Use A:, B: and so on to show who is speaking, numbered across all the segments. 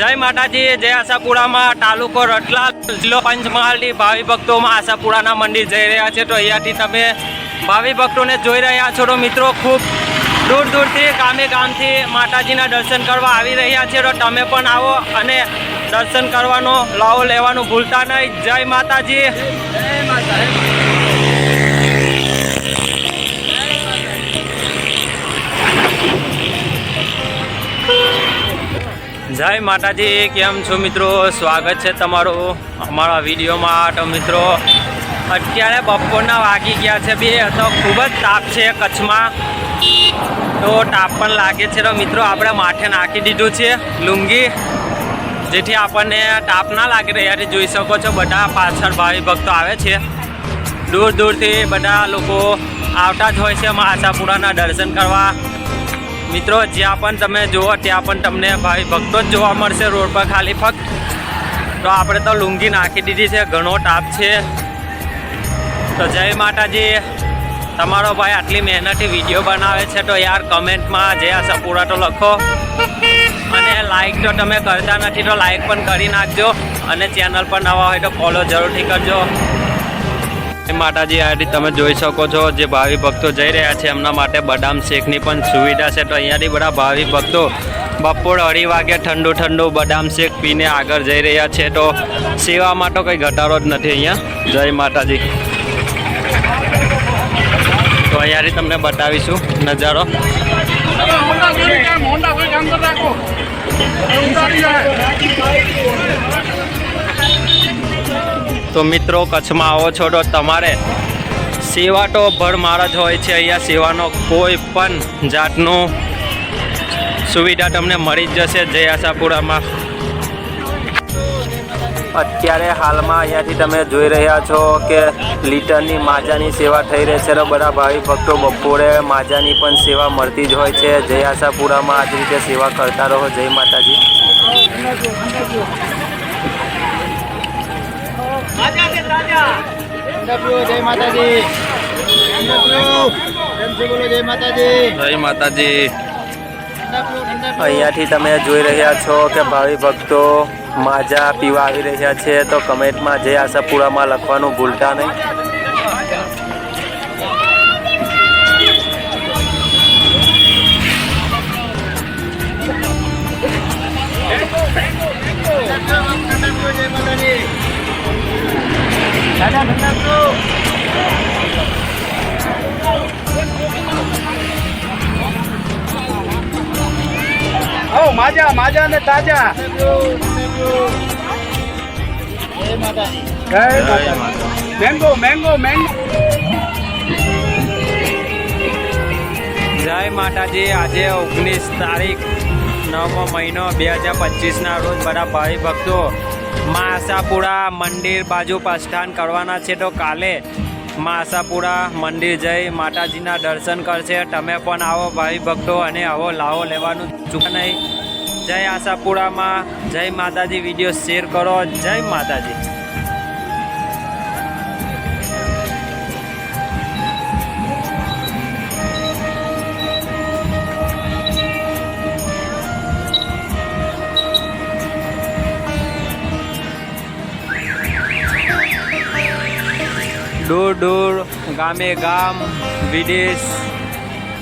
A: જય માતાજી, જય આશાપુરામાં તાલુકો રટલાલ જિલ્લો પંચમહાલથી ભાવિ ભક્તોમાં આશાપુરાના મંદિર જઈ રહ્યા છે. તો અહીંયાથી તમે ભાવિ ભક્તોને જોઈ રહ્યા છો. તો મિત્રો, ખૂબ દૂર દૂરથી, ગામે ગામથી માતાજીના દર્શન કરવા આવી રહ્યા છે. તો તમે પણ આવો અને દર્શન કરવાનો, લાવો, લેવાનું ભૂલતા નહીં. જય માતાજી જય માતાજી. કેમ છો મિત્રો? સ્વાગત છે તમારું અમારા વિડીયોમાં. તો મિત્રો, અત્યારે બપોરના વાગી ગયા છે બે, તો ખૂબ જ તાપ છે કચ્છમાં. તો તાપ પણ લાગે છે. તો મિત્રો, આપણે માથે નાખી દીધું છે લુંગી, જેથી આપણને તાપ ના લાગે. અહીંયાથી જોઈ શકો છો, બધા પાછળ ભાવિ ભક્તો આવે છે. દૂર દૂરથી બધા લોકો આવતા જ હોય છે. મા આશાપુરાના દર્શન કરવા. મિત્રો, જ્યાં પણ તમે જુઓ, ત્યાં પણ તમને ભાઈ ભક્તો જ જોવા મળશે રોડ પર ખાલી ફક્ત. તો આપણે તો લુંગી નાખી દીધી છે, ઘણો ટાપ છે. તો જય માતાજી. તમારો ભાઈ આટલી મહેનતથી વીડિયો બનાવે છે, તો યાર કમેન્ટમાં જે આ પૂરા તો લખો. અને લાઈક તો તમે કરતા નથી, તો લાઈક પણ કરી નાખજો. અને ચેનલ પર નવા હોય તો ફોલો જરૂરથી કરજો. માતાજી આથી તમે જોઈ શકો છો જે ભાવિ ભક્તો જઈ રહ્યા છે એમના માટે બદામ શેકની પણ સુવિધા છે તો અહીંયાથી બધા ભાવિ ભક્તો બપોર અઢી વાગે ઠંડુ ઠંડુ બદામ શેક પીને આગળ જઈ રહ્યા છે તો સેવામાં તો કંઈ ઘટાડો જ નથી અહીંયા જય માતાજી તો અહીંયાથી તમને બતાવીશું નજારો
B: હોન્ડા
A: તો મિત્રો કચ્છમાં આવો છો તો તમારે સેવા તો ભરમાર જ હોય છે. અહીંયા સેવાનો કોઈ પણ જાતનું સુવિધા તમને મળી જ જશે જય આશાપુરામાં. અત્યારે હાલમાં અહીંયાથી તમે જોઈ રહ્યા છો કે લીટરની માજાની સેવા થઈ રહી છે. બધા ભાવિ ભક્તો બપોરે માજાની પણ સેવા મળતી જ હોય છે. જય આશાપુરામાં આ જ રીતે સેવા કરતા રહો. જય માતાજી.
B: જય માતાજી. કેમ છો બોલો જય માતાજી.
A: જય માતાજી. અહીંયાથી તમે જોઈ રહ્યા છો કે ભાવિ ભક્તો માજા પીવા આવી રહ્યા છે તો કમેન્ટમાં જય આશાપુરામાં લખવાનું ભૂલતા નહીં.
B: ઓ માજા ને તાજા. જય મેંગો મેંગો મેંગો.
A: જય માતાજી આજે ઓગણીસ તારીખ નવમો મહિનો બે હજાર પચીસના રોજ બધા ભાઈ ભક્તો મા આશાપુરા મંદિર બાજુ પ્રસ્થાન કરવાના છે. તો કાલે મા આશાપુરા મંદિર જઈ માતાજીના દર્શન કરશે. તમે પણ આવો ભાઈ ભક્તો અને આવો લાવો લેવાનું ચૂક નહીં. જય આશાપુરામાં જય માતાજી વીડિયો શેર કરો જય માતાજી. દૂર દૂર ગામે ગામ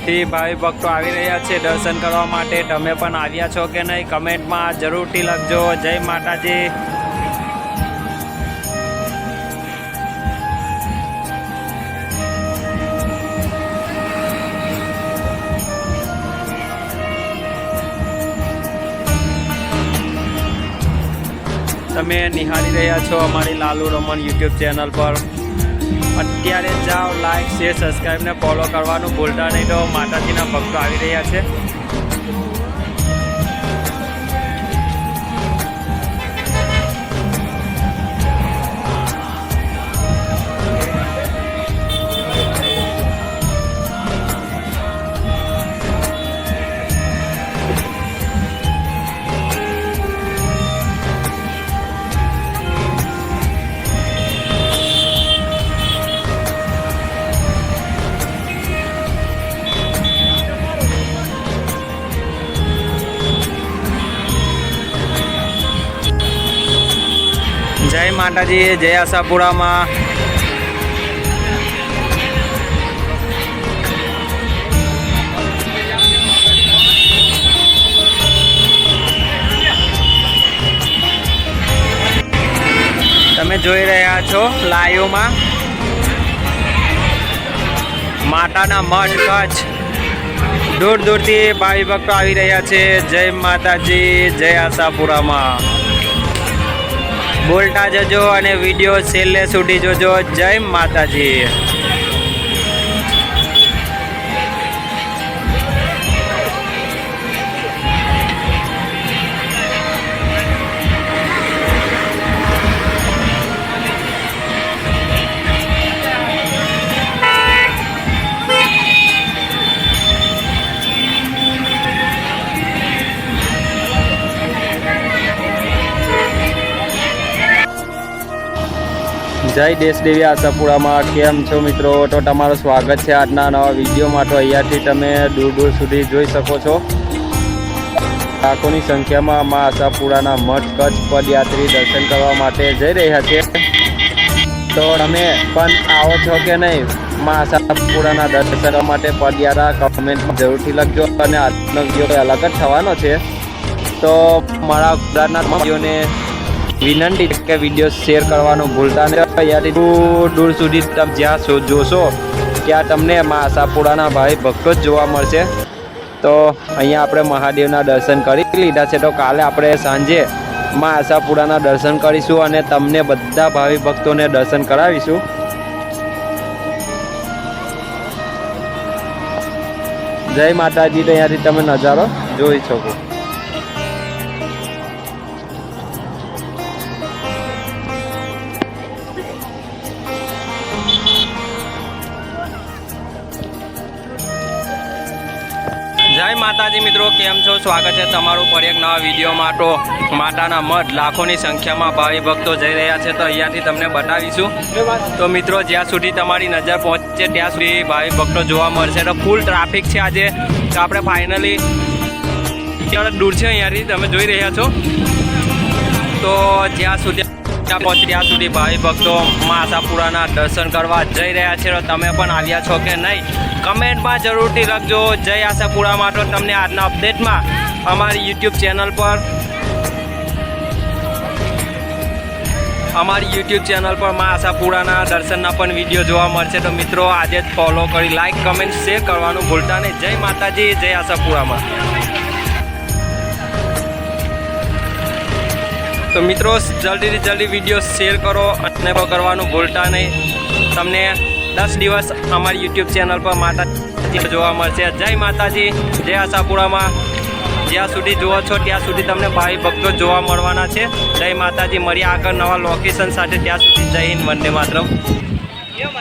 A: વિદેશથી ભાવિ ભક્તો આવી રહ્યા છે દર્શન કરવા માટે. તમે પણ આવ્યા છો કે નહીં? કમેન્ટમાં જરૂરથી લખજો. જય માતાજી. તમે નિહાળી રહ્યા છો અમારી લાલુ રમન યુટ્યુબ ચેનલ પર. અત્યારે જાઓ લાઈક શેર સબસ્ક્રાઈબ ને ફોલો કરવાનું ભૂલતા નહીં તો માતાજીના ભક્તો આવી રહ્યા છે. જય માતાજી, જય આશાપુરામાં. તમે જોઈ રહ્યા છો લાઈવમાં. માતાના મઠ કચ્છ. દૂર દૂરથી ભાવિ ભક્તો આવી રહ્યા છે. જય માતાજી, જય આશાપુરામાં. બોલતા જજો અને વીડિયો છેલ્લે સુધી જોજો. જય માતાજી. જય દેશ દેવી આશાપુરામાં કેમ છો મિત્રો? તો તમારું સ્વાગત છે આજના નવા વિડીયોમાં. તો અહીંયાથી તમે દૂર દૂર સુધી જોઈ શકો છો. લાખોની સંખ્યામાં મા આશાપુરાના મઠ, કચ્છ પદયાત્રી દર્શન કરવા માટે જઈ રહ્યા છે. તો તમે પણ આવો છો કે નહીં? મા આશાપુરાના દર્શન કરવા માટે પદયાત્રા કમેન્ટમાં જરૂરથી લખજો અને આજનો વીડિયો અલગ જ થવાનો છે. તો મારા ગુજરાતના વિડીયોને વિનંતી કે વીડિયો શેર કરવાનું ભૂલતા નહીં અહીંયાથી દૂર દૂર સુધી તમે જ્યાં જોશો, ત્યાં તમને મા આશાપુરાના ભાઈ ભક્તો જ જોવા મળશે. તો અહીંયા આપણે મહાદેવના દર્શન કરી લીધા છે. તો કાલે આપણે સાંજે મા આશાપુરાના દર્શન કરીશું અને તમને બધા ભાવિ ભક્તોને દર્શન કરાવીશું. જય માતાજી. તો અહીંયાથી તમે નજારો જોઈ શકો. માતાજી મિત્રો, કેમ છો? સ્વાગત છે તમારું ફરી એક નવા વિડીયોમાં. તો માતાના મઠ લાખોની સંખ્યામાં ભાવિ ભક્તો જઈ રહ્યા છે, તો અહીંયાથી તમને બતાવીશું. તો મિત્રો, જ્યાં સુધી તમારી નજર પહોંચશે ત્યાં સુધી ભાવિ ભક્તો જોવા મળશે. તો ફૂલ ટ્રાફિક છે આજે. તો આપણે ફાઇનલી દૂર છે અહીંયાથી, તમે જોઈ રહ્યા છો. તો જ્યાં સુધી ત્યાં પહોંચે સુધી ભાઈ ભક્તો. મા આશાપુરાના દર્શન કરવા જઈ રહ્યા છે. તમે પણ આવ્યા છો કે નહીં? કમેન્ટમાં જરૂરથી લખજો. જય આશાપુરામાં. તો તમને આજના અપડેટમાં અમારી યુટ્યુબ ચેનલ પર અમારી યુટ્યુબ ચેનલ પર મા આશાપુરાના દર્શનના પણ વીડિયો જોવા મળશે. તો મિત્રો, આજે જ ફોલો કરી. લાઈક કમેન્ટ શેર કરવાનું ભૂલતા નહીં. જય માતાજી. જય આશાપુરામાં. તો મિત્રો, જલ્દીથી જલ્દી વીડિયો શેર કરો અને કરવાનું ભૂલતા નહીં. તમને દસ દિવસ અમારી યુટ્યુબ ચેનલ પર માતાજી જોવા મળશે. જય માતાજી, જય આશાપુરામાં. જ્યાં સુધી જુઓ છો, ત્યાં સુધી તમને ભાઈ ભક્તો જોવા મળવાના છે. જય માતાજી, મળીએ આગળ નવા લોકેશન સાથે. ત્યાં સુધી જય હિન્દ, વંદે માતરમ.